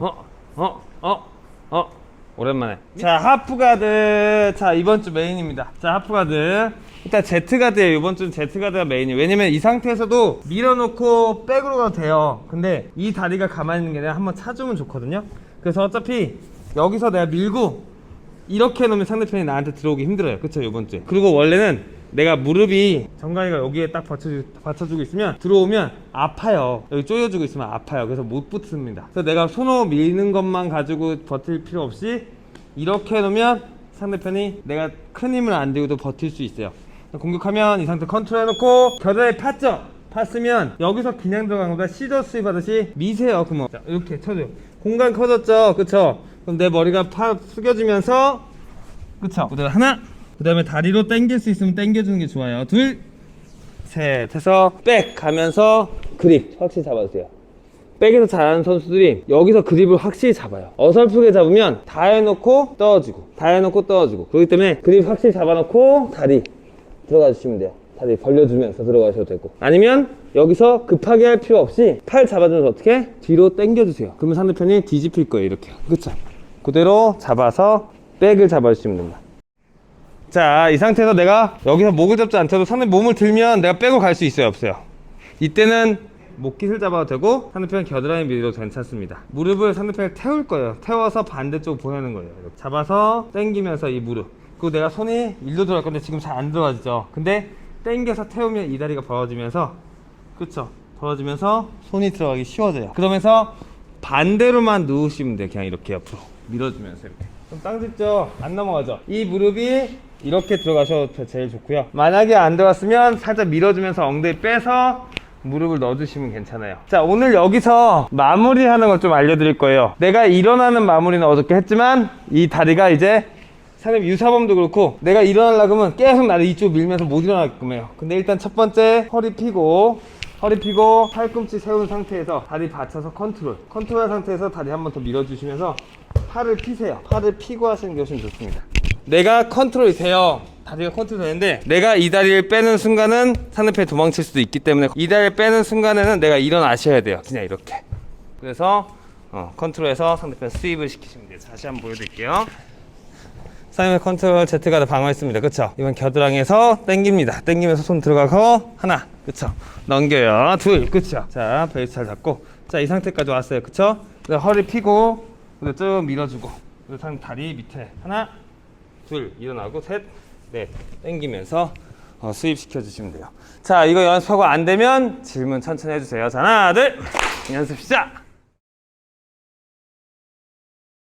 어, 어, 어, 어. 오랜만에. 자, 하프가드. 자, 이번 주 메인입니다. 자, 하프가드. 일단 Z가드예요. 이번 주는 Z가드가 메인이에요. 왜냐면 이 상태에서도 밀어놓고 백으로 가도 돼요. 근데 이 다리가 가만히 있는 게 아니라 한번 차주면 좋거든요. 그래서 어차피 여기서 내가 밀고 이렇게 놓으면 상대편이 나한테 들어오기 힘들어요. 그쵸, 이번 주에. 그리고 원래는 내가 무릎이 정강이가 여기에 딱 받쳐주, 받쳐주고 있으면 들어오면 아파요. 여기 조여주고 있으면 아파요. 그래서 못 붙습니다. 그래서 내가 손으로 밀는 것만 가지고 버틸 필요 없이 이렇게 놓으면 상대편이 내가 큰 힘을 안 들고도 버틸 수 있어요. 공격하면 이 상태 컨트롤 해놓고 겨드랑이 팠죠? 팠으면 여기서 그냥 들어간 것보다 시저 스윕 하듯이 미세요 구멍 자, 이렇게 쳐줘요 공간 커졌죠? 그쵸? 그럼 내 머리가 파 숙여지면서 그쵸? 그다음 하나 그 다음에 다리로 당길 수 있으면 당겨주는 게 좋아요. 둘 셋 해서 백 가면서 그립 확실히 잡아주세요. 백에서 잘하는 선수들이 여기서 그립을 확실히 잡아요. 어설프게 잡으면 다 해놓고 떨어지고 다 해놓고 떨어지고. 그렇기 때문에 그립 확실히 잡아놓고 다리 들어가 주시면 돼요. 다리 벌려주면서 들어가셔도 되고. 아니면 여기서 급하게 할 필요 없이 팔 잡아주면서 어떻게? 뒤로 당겨주세요. 그러면 상대편이 뒤집힐 거예요 이렇게. 그쵸? 그대로 잡아서 백을 잡아주시면 됩니다 자 이 상태에서 내가 여기서 목을 잡지 않더라도 상대 몸을 들면 내가 빼고 갈 수 있어요 없어요? 이때는 목깃을 잡아도 되고 상대편 겨드랑이 밀어도 괜찮습니다. 무릎을 상대편에 태울 거예요. 태워서 반대쪽 보내는 거예요 이렇게. 잡아서 당기면서 이 무릎. 그리고 내가 손이 일로 들어갈 건데 지금 잘 안 들어가지죠? 근데 당겨서 태우면 이 다리가 벌어지면서 그쵸? 벌어지면서 손이 들어가기 쉬워져요. 그러면서 반대로만 누우시면 돼요 그냥 이렇게 옆으로. 밀어주면서 이렇게 그럼 땅 짚죠? 안 넘어가죠? 이 무릎이 이렇게 들어가셔도 제일 좋고요. 만약에 안 들어갔으면 살짝 밀어주면서 엉덩이 빼서 무릎을 넣어주시면 괜찮아요. 자 오늘 여기서 마무리하는 걸 좀 알려드릴 거예요. 내가 일어나는 마무리는 어저께 했지만 이 다리가 이제 사람 유사범도 그렇고 내가 일어나려고 하면 계속 나를 이쪽 밀면서 못 일어나게끔 해요. 근데 일단 첫 번째 허리 피고 허리 피고 팔꿈치 세운 상태에서 다리 받쳐서 컨트롤. 컨트롤 상태에서 다리 한 번 더 밀어주시면서 팔을 피세요 팔을 피고 하시는 게 훨씬 좋습니다 내가 컨트롤이 돼요 다리가 컨트롤 되는데 내가 이 다리를 빼는 순간은 상대편이 도망칠 수도 있기 때문에 이 다리를 빼는 순간에는 내가 일어나셔야 돼요 그냥 이렇게 그래서 어, 컨트롤해서 상대편 스윕을 시키시면 돼요 다시 한번 보여드릴게요 사이먼 컨트롤 Z가 다 방어했습니다. 그쵸? 이번 겨드랑이에서 당깁니다. 당기면서 손 들어가고 하나, 그쵸? 넘겨요. 둘, 그쵸? 자, 베이스 잘 잡고 자, 이 상태까지 왔어요. 그쵸? 허리 피고 그다음 쭉 밀어주고 그다음 다리 밑에 하나, 둘, 일어나고 셋, 넷 당기면서 어, 수입시켜 주시면 돼요. 자, 이거 연습하고 안 되면 질문 천천히 해주세요. 자, 하나, 둘, 연습 시작!